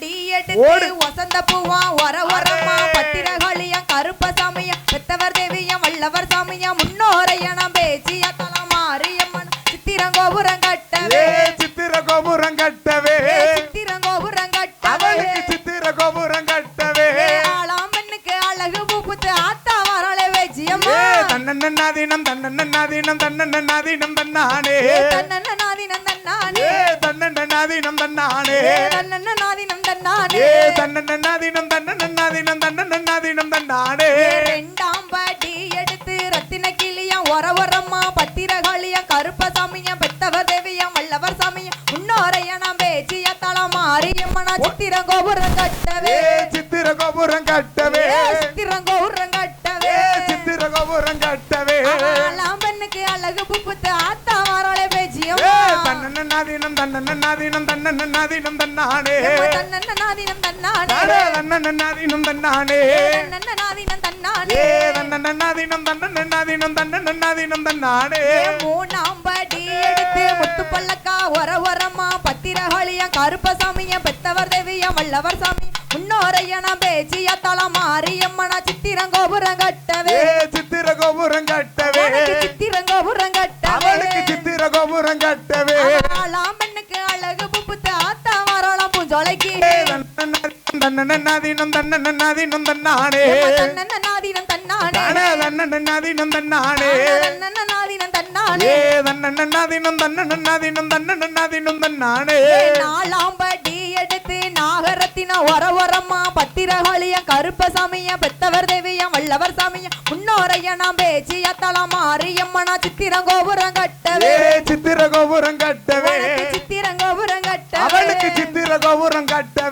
D எடுத்து வசந்த பூவா ஒர ஒரமா பத்திரகாளியா கருப்ப சாமியா பெத்தவர் தேவியா வல்லவர் சாமியா தன்னன்னாதீனம் தன்னன்னாதீனம் தன்னானே. தன்னன்ன நாதினம் தன்னானே. ஏ தன்னன்னாதீனம் தன்னானே. தன்னன்ன நாதினம் தன்னானே. ஏ தன்னன்னாதீனம் தன்னன்னாதீனம் தன்னன்னாதீனம் தன்னானே. ரெண்டாம் படி எடுத்து ரத்தின கிளியா ஒர ஒரம்மா பத்திரகாளியா கருப்ப சாமியா பெத்தவர் தேவியா வல்லவர் சாமியா முன்னோரையனா பேச்சியா தலமாரியம்மனா சித்திரங்கோபுரம் கட்டவே. ஏ சித்திர கோபுரம் கட்டவே தன்னன்னாதீனம் தன்னானே. தன்னன்ன நாதினம் தன்னானே. தானே தன்னன்னாதீனம் தன்னானே. தன்னன்ன நாதினம் தன்னானே. ஏ தன்னன்னாதீனம் தன்னன்னாதீனம் தன்னன்னாதீனம் தன்னானே. மூணாம் படி எடுத்து முத்து பல்லக்கா ஒர ஒரமா பத்திரகாளியா கருப்ப சாமியா பெத்தவர் தேவியா வல்லவர் சாமி. தன்னன்னாதீனம் தன்னானே. தன்னன்ன நாதினம் தன்னானே. தானே தன்னன்னாதீனம் தன்னானே. தன்னன்ன நாதினம் தன்னானே. ஏ தன்னன்னாதீனம் தன்னன்னாதீனம் தன்னன்னாதீனம் தன்னானே. நாலாம் படி எடுத்து நாகரத்தின ஒர ஒரம்மா பத்திரகாளியா கருப்ப சாமியா பெத்தவர் தேவியா வல்லவர் சாமியா பேச்சியா தலமாரியம்மனா சித்திரங்கோபுரம் கட்டவே. ஏ சித்திர கோபுரம் கட்டவே. உனக்கு சித்திரங்கோபுரம் கட்டவே. அவளுக்கு சித்திர கோபுரம் கட்டவே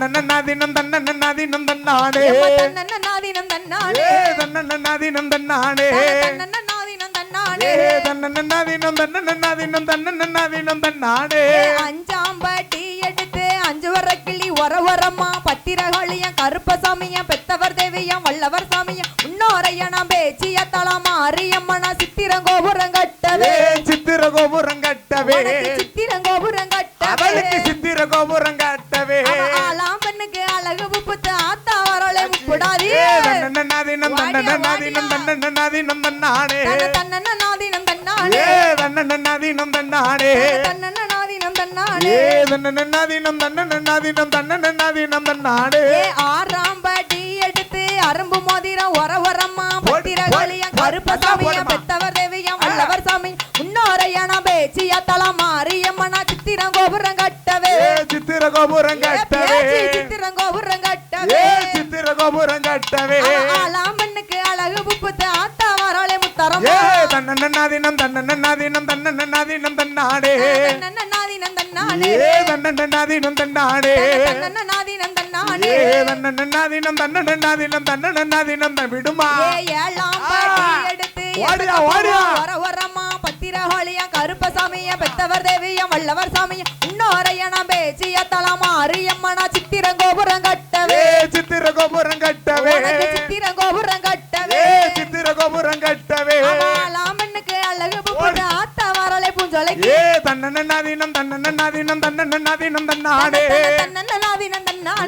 தன்னன்னாதீனம் தன்னன்னாதீனம் தன்னானே தன்னன்னாதீனம் தன்னன்னாதீனம் தன்னன்னாதீனம் தன்னன்னாதீனம் எடுத்து அஞ்சு வர கிளி ஒர ஒரம்மா பத்திரகாளியா கருப்ப சாமியா பெத்தவர் தேவியா வல்லவர் சாமியா முன்னோரையனா பேச்சியா தலமா அரியம்மனா சித்திரங்கோபுரம் கட்டவே. தன்னன்னாதீனம் தன்னானே தன்னன்ன நாதினம் தன்னானே ஏ தன்னன்னாதீனம் தன்னானே தன்னன்ன நாதினம் தன்னானே ஏ தன்னன்னாதீனம் தன்னன்னாதீனம் தன்னன்னாதீனம் தன்னானே ஏ ஆறாம் படி எடுத்து அரும்பு மோதிரம் ஒர ஒரம்மா பத்திரகாளியா கருப்ப சாமியா பெத்தவர் தேவியா வல்லவர் சாமி முன்னோரையனா பேச்சியா தலமா அரியம்மனா சித்திரங்கோபுரம் கட்டவே ஏ சித்திர கோபுரம் கட்டவே பேச்சி சித்திரங்கோபுரம் கட்டவே சித்திர கோபுரம் கட்டவே அழகு புப்புத்து ஆத்தா வரலே ஏ முத்தரமா தன்னன்னாதீனம் தன்னன்னாதீனம் தன்னன்னாதீனம் ஏ தன்னன்னாதீனம் ஏ தன்னன்னாதீனம் தன்னன்னாதீனம் தன்னன்னாதீனம் தன் விடுமா. ஏ ஏழாம் படி எடுத்து ஓடியா, ஓடியா. வர வரமா பத்திரகாளியா கருப்ப சாமியா பெத்தவர் தேவியா வல்லவர் சாமியா இன்னொரையனா பேச்சியா தலமா அரியம்மனா சித்திரங்கோபுரம் கட்டவே. ஏ சித்திர கோபுரம் கட்டவே. உனக்கு சித்திரங்கோபுரம் தன்னன்னாதீனம் தன்னன்னாதீனம் தன்னன்னாதீனம்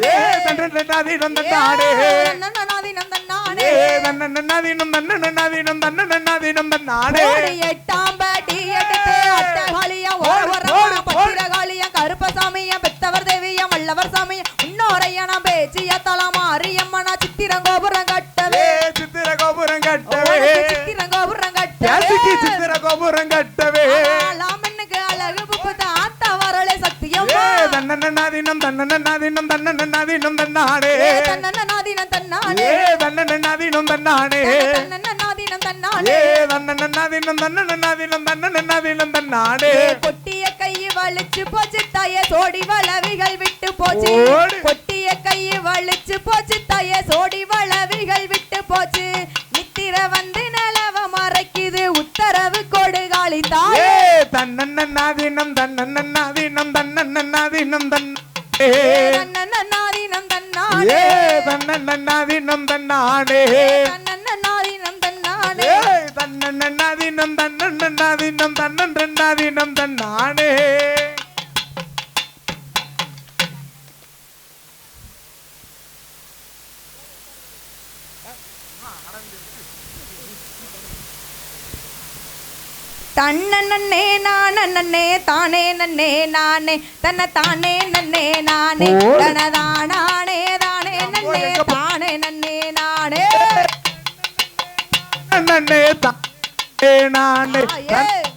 ஏ தன்னன்னாதீனம் தன்னானே தன்னன்ன நாதினம் தன்னானே ஏ தன்னன்னாதீனம் தன்னன்னாதீனம் தன்னன்னாதீனம் தன்னானே ஓடி எட்டாம் தன்னன்னாதீனம் தன்னன்னாதீனம் தன்னன்னாதீனம் தன்னானே ஏ தன்னன்ன நாதினம் தன்னானே தன்னன்னாதீனம் தன்னானே தன்னன்ன நாதினம் தன்னானே தன்னன்னாதீனம் தன்னன்னாதீனம் தன்னன்னாதீனம் தன்னானே கொட்டிய கை வலிச்சு போச்சு தாயே சோடி வளவிகள் விட்டு போச்சு. கொட்டிய கை வலிச்சு போச்சு தாயே சோடி வளவிகள் விட்டு போச்சு. நித்திர வந்து நிலவ மறைக்குது உத்தரவு கொடுகாளி ஏ தாயே தன்னன்னாதீனம் தன்னன்னாதீனம் தன்னன்னாதீனம் தன்னே தன்னன்ன நாதினம் தன்னானே ஏ தன்னன்னாதீனம் தன்னானே தன்னன்ன நாதினம் தன்னானே ஏ தன்னன்னாதீனம் தன்ன நன்னே நான. நன்னே தானே நன்னே நானே. தன்ன தானே நன்னே நானே ஓடு. தன நன்னே தானே நன்னே நானே. நன்னே தானே நானே.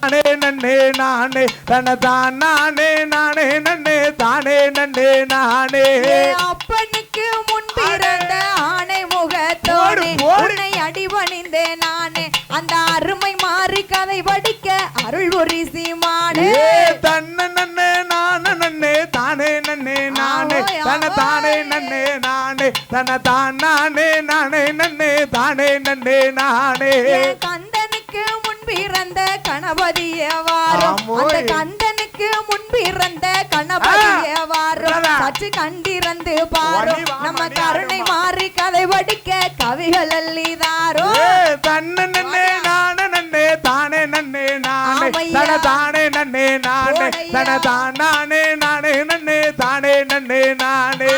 தானே நன்னே நானே. தன தான் நானே நானே நன்னே. தானே நன்னே நானே. அப்பனுக்கு முன் பிறந்த ஆணை போடு. உன்னை அடிபணிந்தே கதை படிக்க அருள் ஒரு சீமானே தன்ன நன்னே நான நன்னே தானே நன்னே நானே தன தானே. நன்னே நானே தன தான் நானே நானே நன்னே தானே நன்னே நானே கந்தனுக்கு முன் பிறந்த கணபதியே வாரும். அந்த கந்தனுக்கு முன் பிறந்த கணபதியே வாரும்? சற்று கண்டிருந்து பாரும் நம்ம கருணை. மாறி கதை படிக்க கவிகள் அள்ளிதாரோ தன்ன நன்னே நான நன்னே தானே நன்னே நானே ஆமையா. தன தானே நன்னே நானே போடையா. தன தான் நானே நானே நன்னே தானே நன்னே நானே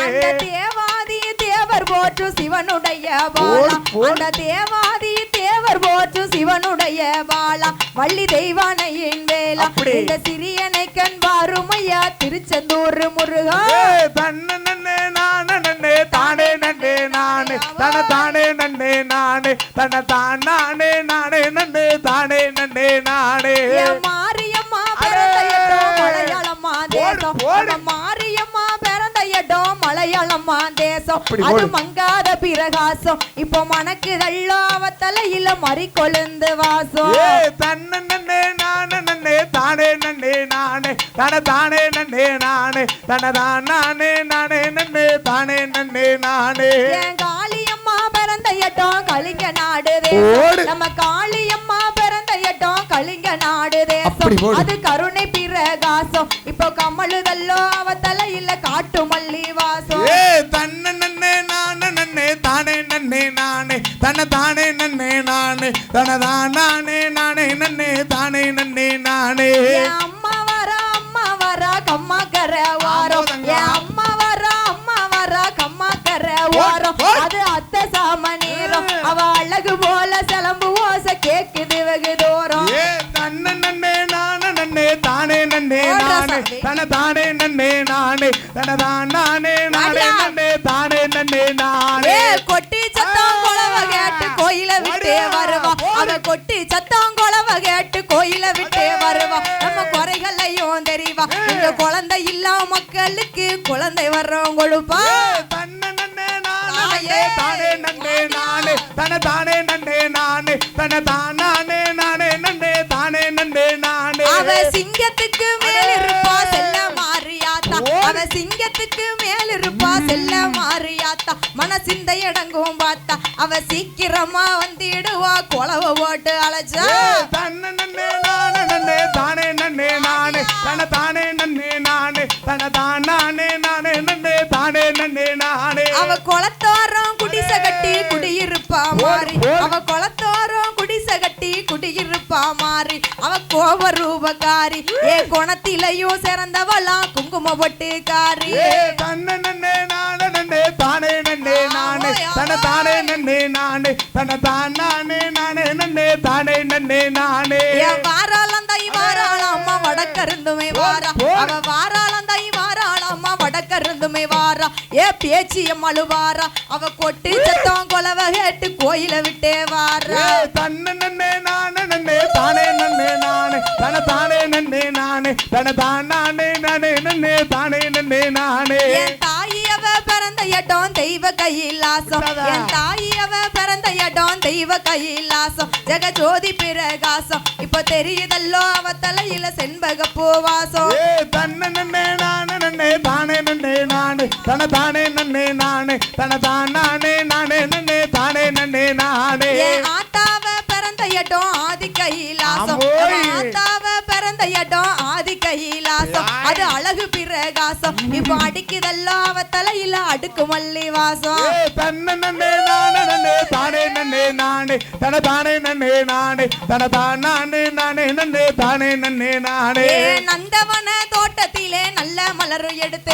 தேவாதி தேவர் போற்று சிவனுடைய பாலா. அந்த தேவாதி தேவர் போற்று சிவனுடைய பாலா வள்ளி தெய்வானையின் வேலா. இந்த சிறியனை கண் வாருமையா திருச்செந்தூர் முருகா தன்ன நன்னே நான நன்னே தானே நன்னே நானே தன தானே நன்னே நானே. தன தான் நானே நானே நன்னே தானே நன்னே நானே. மாரியம்மா மலையாளம்மா தேசம். இடம் மலையாளம்மா தேசம் அது. மங்காத பிரகாசம். இப்போ மணக்குதல்லோ அவ தலையில மறி கொழுந்து வாசம். தன்ன நன்னே நான நன்னே தானே நன்னே நானே. தன தானே நன்னே நானே. தன தான் நானே நானே நன்னே தானே நன்னே நானே. என் காளியம்மா பிறந்த இடம் கலிங்க நாடு நம்ம காளியம்மா பிறந்த இடம் கலிங்க நாடு தேசம். அது கருணை பிரகாசம். இப்போ கமலுதல்லோ அவ தலையில ஏ தன்ன நன்னே நான நன்னே தானே நன்னே நானே. தன தானே நன்னே நானே. தன தான் நானே நானே நன்னே தானே நன்னே நானே. அம்மா வரா அம்மா வரா கம்மா கர வாரம் கேட்டு கோயில விட்டே வருவா. நம்ம குறைகளையும் தெரிவா. இந்த குழந்தை இல்லா மக்களுக்கு குழந்தை வர்றோம் கொழுப்பா தானே நன்னே நானே தன தானே நன்னே நானே தன தான் நானே நானே நன்னே தானே நன்னே நானே. அவ சிங்கத்துக்கு மேல் இருப்பா செல்ல மாறியாத்தா. அவ சிங்கத்துக்கு மேல் இருப்பா செல்ல மாறியாத்தா. மனசிந்த இடங்கும் பார்த்தா அவ சீக்கிரமா வந்திடுவா. குளவ போட்டு அழைச்சா. தன்ன நன்னே நான நன்னே தானே நன்னே நானே. தன தானே நன்னே நானே. தன தான் நானே நானே நன்னே தானே நன்னே நானே. அவ குளத்தோரம் குடிசை கட்டி குடியிருப்பா மாறி. அவ குளத்தோரம் குடிசை கட்டி குடியிருப்பா மாறி. அவ கோப ரூபக்காரி. ஏ குணத்திலையும் சிறந்தவளாம் குங்கும பொட்டுக்காரி தன்ன நன்னே நான நானே தன தானே நன்னே நானே தன தான் நானே நானே நன்னே தானே நன்னே நானே. வாராளம் தை வாராளம் அம்மா வடக்கருந்துமே வாரா. அவ வாராளம் தை வாராளம் அம்மா வடக்கருந்துமே வாரா. ஏ பேச்சிய மழுவாரா அவ கொட்டு சத்தம் கொலவ கேட்டு கோயில விட்டே வாரா. தன்ன நன்னே நான நன்னே தானே நன்னே நானே தன தானே நன்னே நானே தன தான் நானே நானே நன்னே தானே நன்னே நானே. இடம் தெய்வ கையிலாசம். என் தாயி அவ பிறந்த இடம் தெய்வ கையிலாசம். ஜெகஜோதி பிரகாசம். இப்போ தெரியுதல்லோ அவ தலையில செண்பக பூவாசம். தன்ன நன்னே நான நன்னே தானே நன்னே நானே. தன தானே நன்னே நானே. தன தான் நானே நானே நன்னே தானே நன்னே நானே. ஆத்தாவ பிறந்த இடம் ஆதி கைலாசம் கைலாசம் அது அழகு பிரகாசம். இப்ப அடிக்குதெல்லாம் அவ தலையில அடுக்கு மல்லி வாசம். தன்ன நன்னே நானே நன்னே தானே நன்னே நானே. தன தானே நன்னே நானே. தன தானே நானே நன்னே தானே நன்னே நானே. நந்தவன தோட்டத்திலே நல்ல மலர் எடுத்து.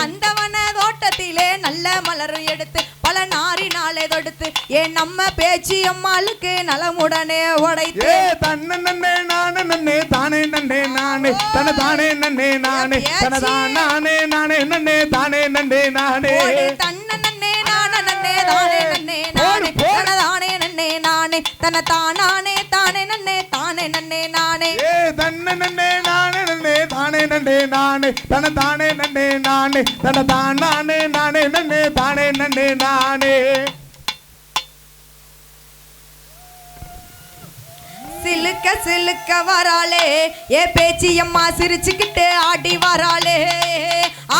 நந்தவன தோட்டத்திலே நல்ல மலர் எடுத்து. பல நாரினாலே தொடுத்து. ஏ நம்ம பேச்சு அம்மாளுக்கு நலமுடனே உடைத்து. தன்ன நன்னே நானே நன்னே தானே நன்னே நானே. தன தானே நன்னே நானே தன தானே நானே நன்னே தானே நன்னே நானே. தன்ன நன்னே நான நன்னே தானே நன்னே நானே. போடு, போடு. தன தானே நன்னே நானே. தன தானானே தானே நன்னே தானே நன்னே நானே. ஏ தன்ன நன்னே நானே நன்னே தானே நன்னே நானே. தன தானே நன்னே நானே. தன தானே நானே நன்னே தானே நன்னே நானே. சிலுக்க சிலுக்க வராளே. ஏ பேச்சியம்மா சிரிச்சுக்கிட்டு ஆடி வராளே.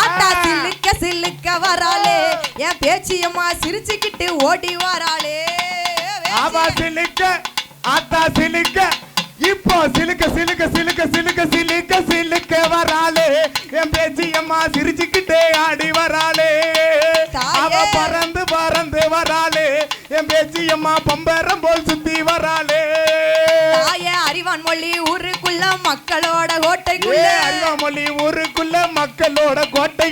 ஆத்தா சிலுக்க சிலுக்க வராளே. ஏ பேச்சியம்மா சிரிச்சுக்கிட்டு ஓடி வராளே. ஆமா சிலுக்க ஆத்தா சிலுக்க. இப்போ சிலுக்க சிலுக்க சிலுக்க சிலுக்க சிலுக்க சிலுக்க வராளே. என் பேச்சு அம்மா சிரிச்சுக்கிட்டே ஆடி வராளே. அவ பறந்து பறந்து வராளே. என் பேச்சு அம்மா பம்பரம் போல் சுத்தி வராளே. அறிவான் மொழி ஊருக்குள்ள மக்களோட கோட்டைக்குள்ள. அருவாமொழி ஊருக்குள்ள மக்களோட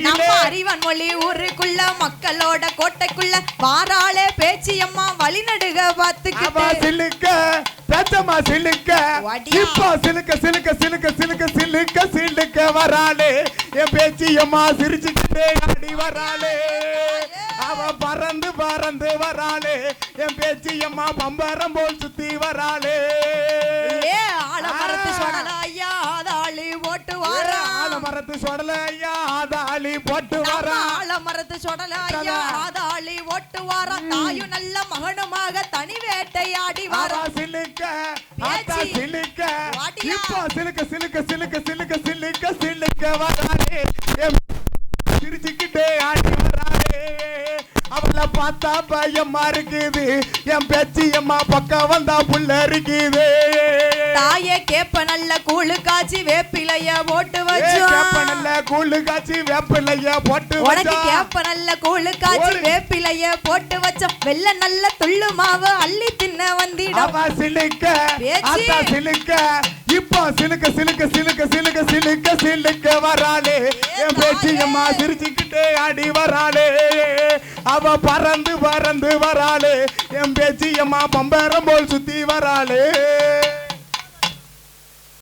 நம்ம அறிவான் மொழி ஊருக்குள்ள மக்களோட கோட்டைக்குள்ள. வாராளே பேச்சியம்மா வழிநடுக பார்த்துக்கிட்டு. சிலுக்க பேச்சம்மா சிலுக்க. இப்போ சிலுக்க சிலுக்க சிலுக்க சிலுக்க சிலுக்க சிலுக்க வராளே. என் பேச்சு அம்மா சிரிச்சுக்கிட்டே ஆடி வராளே. அவ பறந்து பறந்து வராளே. என் பேச்சு அம்மா பம்பரம் போல் சுத்தி வராளே. ஏ ஆலமரத்து சொடல ஐயா ஆதாளி ஓட்டு வாரா. ஆலமரத்து சொடல ஐயா ஆதாளி போட்டு வரா. ஆலமரத்து சொடல ஐயா ஆதாளி ஓட்டு வாரா. தாயும் நல்ல மகனுமாக தனி வேட்டையாடி வாரா. சிலுக்க ஆத்தா. சிலுக்க. இப்போ சிலுக்க சிலுக்க சிலுக்க சிலுக்க சிலுக்க சிலுக்க என் சிரிச்சுக்கிட்டே ஆடி வராளே அவளை பார்த்தா பயமா இருக்குது. என் பேச்சு அம்மா பக்கம் வந்தா புள்ள இருக்குது. தாயே கேப்ப நல்ல கூழு காய்ச்சி வேப்பிலைய போட்டு வச்சோம் கேப்பனல்ல கூழு காய்ச்சி வேப்பிலைய போட்டு உனக்கு. கேப்ப நல்ல கூழு காய்ச்சி. வேப்பிலைய போட்டு வச்சோம் வெள்ள நல்ல துள்ளு மாவு அள்ளி தின்ன வந்திடும். சிலுக்க. அத்தா சிலுக்க இப்போ சிலுக்க சிலுக்க சிலுக்க சிலுக்க சிலுக்க சிலுக்க வராளே. என் பேச்சு அம்மா சிரிச்சுக்கிட்டே ஆடி வராளே. அவ பறந்து பறந்து வராளே. என் பேச்சு அம்மா பம்பரம் போல் சுத்தி வராளே.